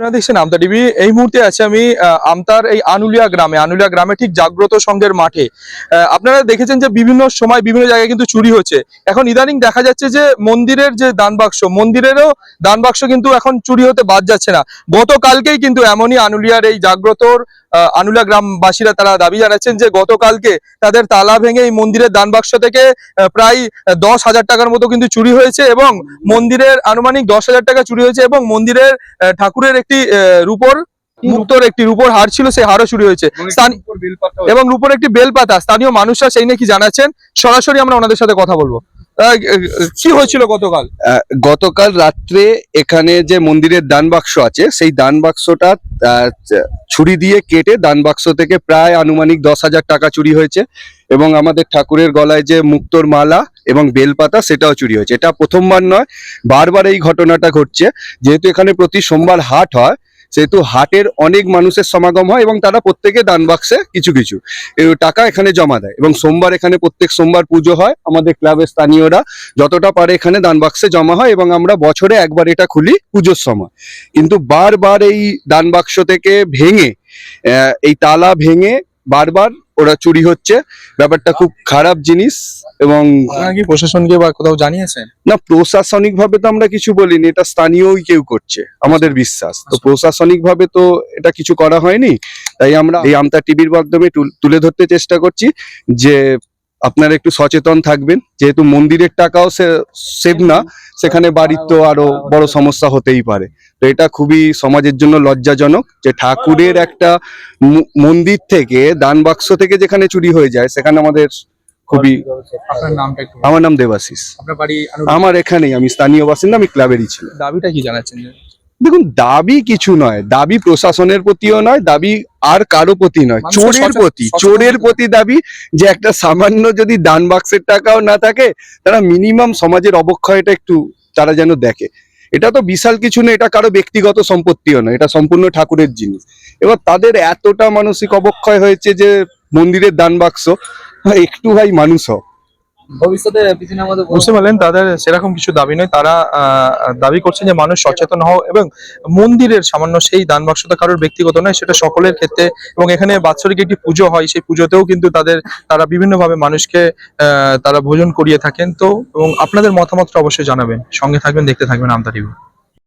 আপনারা দেখছেন আমতা টিভি। এই মুহূর্তে আছে আমি আমতার এই আনুলিয়া গ্রামে। আনুলিয়া গ্রামে ঠিক জাগ্রত সংঘের মাঠে। আপনারা দেখেছেন যে বিভিন্ন সময় বিভিন্ন জায়গায় কিন্তু চুরি হচ্ছে। এখন ইদানিং দেখা যাচ্ছে যে মন্দিরের যে দান বাক্স, মন্দিরেরও দান বাক্স কিন্তু এখন চুরি হতে বাদ যাচ্ছে না। গতকালকেই কিন্তু এমনই আনুলিয়ার এই জাগ্রতর আহ, আনুলিয়া গ্রামবাসীরা তারা দাবি জানাচ্ছেন যে গতকালকে তাদের তালা ভেঙে এই মন্দিরের দান বাক্স থেকে প্রায় দশ হাজার টাকার মতো কিন্তু চুরি হয়েছে এবং মন্দিরের আনুমানিক দশ হাজার টাকা চুরি হয়েছে এবং মন্দিরের ঠাকুরের একটি আহ, রূপোর মুক্তর একটি রূপোর হার ছিল সেই হারও চুরি হয়েছে। এবং রূপোর একটি বেলপাতা। স্থানীয় মানুষরা সেই নাকি জানাচ্ছেন? সরাসরি আমরা ওনাদের সাথে কথা বলব। কি হয়েছিল গতকাল? গতকাল রাত্রে এখানে যে মন্দিরের দান বাক্স আছে, সেই দান বাক্সটা ছুরি দিয়ে কেটে দান বাক্স থেকে প্রায় আনুমানিক দশ হাজার টাকা চুরি হয়েছে এবং আমাদের ঠাকুরের গলায় যে মুক্তোর মালা এবং বেলপাতা, সেটাও চুরি হয়েছে। এটা প্রথমবার নয়, বারবার এই ঘটনাটা ঘটছে। যেহেতু এখানে প্রতি সোমবার হাট হয় সেহেতু হাটের অনেক মানুষের সমাগম হয় এবং তারা প্রত্যেকে দান বাক্সে কিছু কিছু। টাকা এখানে জমা দেয় এবং সোমবার এখানে প্রত্যেক সোমবার পুজো হয়। আমাদের ক্লাবের স্থানীয়রা যতটা পারে এখানে দান বাক্সে জমা হয় এবং আমরা বছরে একবার এটা খুলি পুজোর সময়। কিন্তু বারবার এই দান বাক্স থেকে ভেঙে এই তালা ভেঙে বারবার ওরা চুরি হচ্ছে। ব্যাপারটা খুব খারাপ জিনিস এবং কি প্রশাসনকে বা কোথাও জানিয়েছে না প্রশাসনিক ভাবে তো আমরা কিছু বলিনি এটা স্থানীয়ই কেউ করছে আমাদের বিশ্বাস। তো প্রশাসনিক ভাবে তো এটা কিছু করা হয়নি তাই আমরা এই আমতা টিভির মাধ্যমে তুলে ধরতে চেষ্টা করছি যে আপনারা একটু সচেতন থাকবেন যেহেতু মন্দিরের টাকাও সেভ না সেখানে বাড়ির তো আরও বড় সমস্যা হতেই পারে। তো এটা খুবই সমাজের জন্য লজ্জাজনক যে ঠাকুরের একটা মন্দির থেকে দান বাক্স থেকে যেখানে চুরি হয়ে যায় সেখানে আমাদের খুবই আমার নাম দেবাশিস। আমার এখানেই আমি স্থানীয় বাসিন্দা আমি ক্লাবেরই ছিলাম দাবিটা কি জানাচ্ছেন? দেখুন দাবি কিছু নয় দাবি প্রশাসনের প্রতিও নয় দাবি আর কারও প্রতি নয় চোরের প্রতি চোরের প্রতি দাবি যে একটা সামান্য যদি দান বাক্সের টাকাও না থাকে তারা মিনিমাম সমাজের অবক্ষয়টা একটু তারা যেন দেখে। এটা তো বিশাল কিছু নয় এটা কারও ব্যক্তিগত সম্পত্তিও নয় এটা সম্পূর্ণ ঠাকুরের জিনিস। এবার তাদের এতটা মানসিক অবক্ষয় হয়েছে যে মন্দিরের দান বাক্স একটু ভাই মানুষ হোক। ভবিষ্যতে পিছনে আমাদের বুঝতে পারলেন তাদের সেরকম কিছু দাবি নয়। তারা দাবি করছেন যে মানুষ সচেতন হও এবং মন্দিরের সামান্য সেই দান বাক্সটা কারোর ব্যক্তিগত নয়, সেটা সকলের ক্ষেত্রে এবং এখানে বাৎসরিক একটি পুজো হয়, সেই পুজোতেও কিন্তু তাদের, তারা বিভিন্নভাবে মানুষকে তারা ভোজন করিয়ে থাকেন। তো, এবং আপনাদের মতামতটা অবশ্যই জানাবেন। সঙ্গে থাকবেন, দেখতে থাকবেন আমতা